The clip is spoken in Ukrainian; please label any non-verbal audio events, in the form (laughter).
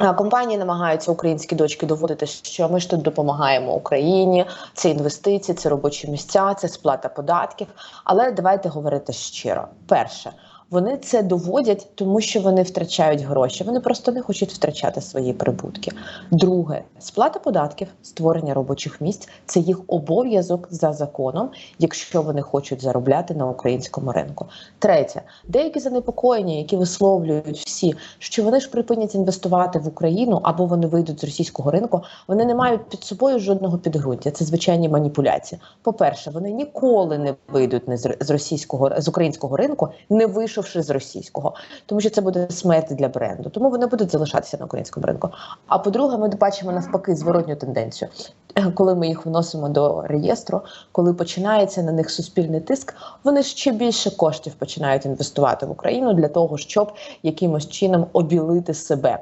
Компанії намагаються українські дочки доводити, що ми ж тут допомагаємо Україні. Це інвестиції, це робочі місця, це сплата податків. Але давайте говорити щиро. Перше, вони це доводять, тому що вони втрачають гроші. Вони просто не хочуть втрачати свої прибутки. Друге, сплата податків, створення робочих місць це їх обов'язок за законом, якщо вони хочуть заробляти на українському ринку. Третє, деякі занепокоєння, які висловлюють всі, що вони ж припинять інвестувати в Україну або вони вийдуть з російського ринку. Вони не мають під собою жодного підґрунтя. Це звичайні маніпуляції. По перше, вони ніколи не вийдуть з російського з українського ринку, не вийшовши з російського, тому що це буде смерть для бренду. Тому вони будуть залишатися на українському ринку. А по-друге, ми бачимо навпаки зворотню тенденцію. (clears throat) Коли ми їх вносимо до реєстру, коли починається на них суспільний тиск, вони ще більше коштів починають інвестувати в Україну для того, щоб якимось чином обілити себе.